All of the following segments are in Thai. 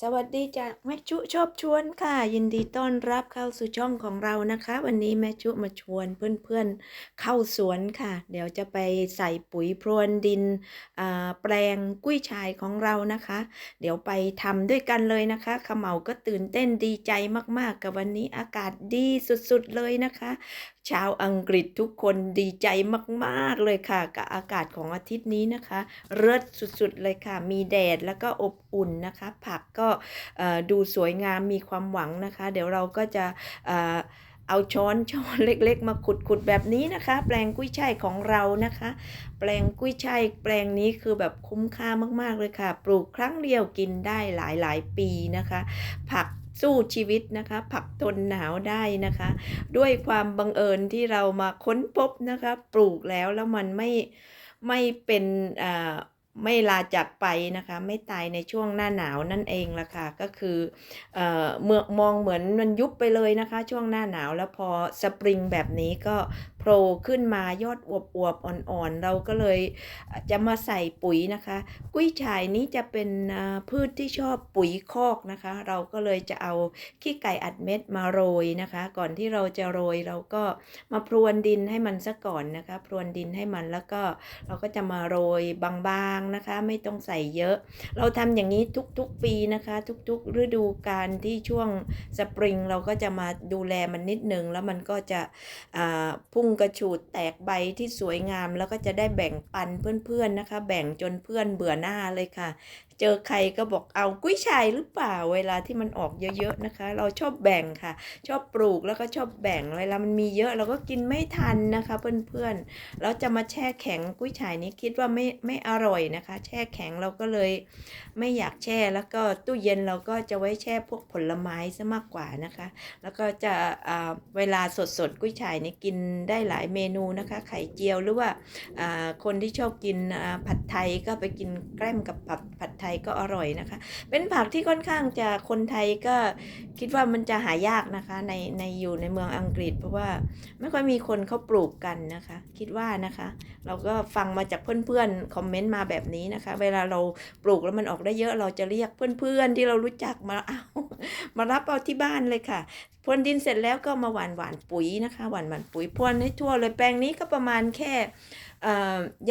สวัสดีจ้ะแม่ชุชอบชวนค่ะ ยินดีต้อนรับเข้าสู่ช่องของเรานะคะ วันนี้แม่ชุมาชวนเพื่อนๆเข้าสวนค่ะ เดี๋ยวจะไปใส่ปุ๋ยพรวนดินอ่าแปลงกุ้ยช่ายของเรานะคะ เดี๋ยวไปทำด้วยกันเลยนะคะขมเหมาก็ตื่นเต้นดีใจมากๆ กับวันนี้อากาศดีสุดๆเลยนะคะ ชาวอังกฤษทุกคนดีใจมาก ๆ เลยค่ะ กับอากาศของอาทิตย์นี้นะคะ เลิศสุด ๆ เลยค่ะ มีแดดแล้วก็อบอุ่นนะคะ ผักก็ดูสวยงามมีความหวังนะคะ เดี๋ยวเราก็จะเอ่อเอาช้อนช้อนเล็ก ๆ มาขุดๆแบบนี้นะคะ แปลงกุ้ยช่ายของเรานะคะ แปลงกุ้ยช่ายแปลงนี้คือแบบคุ้มค่ามากๆเลยค่ะ ปลูกครั้งเดียวกินได้หลายๆ ปีนะคะ ผัก สู้ชีวิตนะคะผักทนหนาวได้นะคะ ด้วยความบังเอิญที่เรามาค้นพบนะคะปลูกแล้วแล้วมันไม่ไม่เป็นอ่าไม่ลาจากไปนะคะ ไม่ตายในช่วงหน้าหนาวนั่นเองละค่ะก็คือเอ่อเมื่อมองเหมือนมันยุบไปเลยนะคะ ช่วงหน้าหนาวแล้วพอสปริงแบบนี้ก็ ผล่ขึ้นมายอดอวบๆอ่อนๆ เราก็เลยจะมาใส่ปุ๋ยนะคะ กุ้ยช่ายนี้จะเป็นพืชที่ชอบปุ๋ยคอกนะคะ เราก็เลยจะเอาขี้ไก่อัดเม็ดมาโรยนะคะ ก่อนที่เราจะโรยเราก็มาพรวนดินให้มันซะก่อนนะคะ พรวนดินให้มันแล้วก็เราก็จะมาโรยบางๆนะคะ ไม่ต้องใส่เยอะ เราทำอย่างนี้ทุกๆปีนะคะ ทุกๆฤดูกาลที่ช่วงสปริงเราก็จะมาดูแลมันนิดนึงแล้วมันก็จะพุ่งกระฉูดแตกใบที่สวยงาม แล้วก็จะได้แบ่งปันเพื่อนๆนะคะ แบ่งจนเพื่อนเบื่อหน้าเลยค่ะ เจอใครก็บอกเอากุ้ยช่ายหรือเปล่าเวลาที่มันออกเยอะๆนะคะ เราชอบแบ่งค่ะ ชอบปลูกแล้วก็ชอบแบ่งเวลามันมีเยอะเราก็กินไม่ทันนะคะ เพื่อนๆแล้วจะมาแช่แข็งกุ้ยช่ายนี้คิดว่าไม่ไม่อร่อยนะคะ แช่แข็งเราก็เลยไม่อยากแช่แล้วก็ตู้เย็นเราก็จะไว้แช่พวกผลไม้ซะมากกว่านะคะ แล้วก็จะอ่าเวลาสดๆกุ้ยช่ายนี่กินได้หลายเมนูนะคะ ไข่เจียวหรือว่าอ่าคนที่ชอบกินผัดไทยก็ไปกินแกล้มกับผัดผัดไทยก็อร่อยนะคะ เป็นผักที่ค่อนข้างจะคนไทยก็คิดว่ามันจะหายากนะคะในในอยู่ในเมืองอังกฤษ เพราะว่าไม่ค่อยมีคนเขาปลูกกันนะคะ คิดว่านะคะ เราก็ฟังมาจากเพื่อนๆคอมเมนต์มาแบบนี้นะคะ เวลาเราปลูกแล้วมันออกได้เยอะเราจะเรียกเพื่อนๆที่เรารู้จักมาเอามารับเอาที่บ้านเลยค่ะพรวนดินเสร็จแล้วก็มาหว่านหว่านปุ๋ยนะคะหว่านหว่านปุ๋ยพรวนให้ทั่วเลยแปลงนี้ก็ประมาณแค่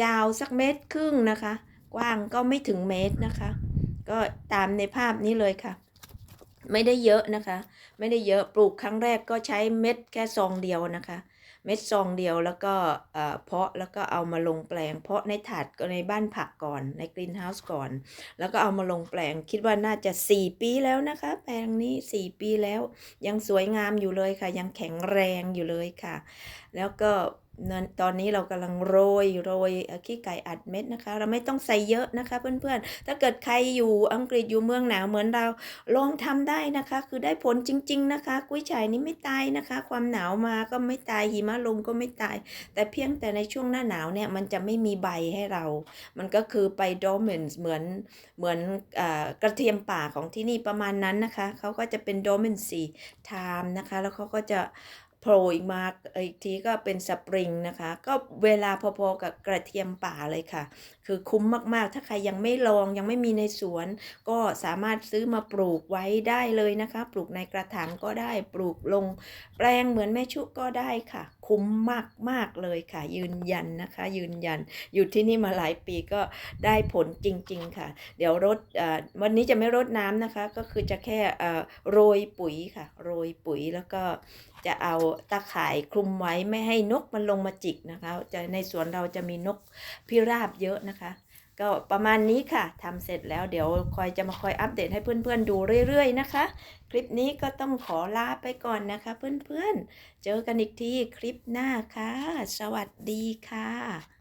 ยาวสักเมตรครึ่งนะคะ กว้างก็ไม่ถึงเมตรนะคะ ก็ตามในภาพนี้เลยค่ะ ไม่ได้เยอะนะคะ ไม่ได้เยอะปลูกครั้งแรกก็ใช้เม็ดแค่ซองเดียวนะคะ เม็ดซองเดียวแล้วก็เออเพาะแล้วก็เอามาลงแปลง เพาะในถาดก็ในบ้านผักก่อนในกรีนเฮาส์ก่อน แล้วก็เอามาลงแปลง คิดว่าน่าจะ 4 ปีแล้วนะคะ แปลงนี้ 4 ปีแล้ว ยังสวยงามอยู่เลยค่ะ ยังแข็งแรงอยู่เลยค่ะ แล้วก็ ตอนนี้เรากำลังโรยโรยขี้ไก่อัดเม็ดนะคะ เราไม่ต้องใส่เยอะนะคะเพื่อนๆ ถ้าเกิดใครอยู่อังกฤษอยู่เมืองหนาวเหมือนเราลองทำได้นะคะ คือได้ผลจริง ๆนะคะ กุ้ยช่ายนี้ไม่ตายนะคะ ความหนาวมาก็ไม่ตายหิมะลงก็ไม่ตาย แต่เพียงแต่ในช่วงหน้าหนาวเนี่ยมันจะไม่มีใบให้เรา มันก็คือไปดอมเมนเหมือนเหมือนอกระเทียมป่าของที่นี่ประมาณนั้นนะคะเขาก็จะเป็นดอมเมนซีไทม์นะคะ แล้วเขาก็จะ ผล่อีกมาอีกทีก็เป็นสปริงนะคะ ก็เวลาพอๆกับกระเทียมป่าเลยค่ะ คือคุ้มมากๆ ถ้าใครยังไม่ลองยังไม่มีในสวน ก็สามารถซื้อมาปลูกไว้ได้เลยนะคะ ปลูกในกระถางก็ได้ปลูกลง แปลงเหมือนแม่ชุก็ได้ค่ะ คุ้มมากมากเลยค่ะ ยืนยันนะคะ ยืนยัน อยู่ที่นี่มาหลายปีก็ได้ผลจริง ๆ ค่ะ เดี๋ยวรดวันนี้จะไม่รดน้ำนะคะ ก็คือจะแค่โรยปุ๋ยค่ะ โรยปุ๋ยแล้วก็จะเอาตาข่ายคลุมไว้ไม่ให้นกมันลงมาจิกนะคะจะในสวนเราจะมีนกพิราบเยอะนะคะ ก็ประมาณนี้ค่ะทำเสร็จแล้วเดี๋ยวคอยจะมาคอยอัปเดตให้เพื่อนๆดูเรื่อยๆนะคะ คลิปนี้ก็ต้องขอลาไปก่อนนะคะ เพื่อนๆ เจอกันอีกทีคลิปหน้าค่ะ สวัสดีค่ะ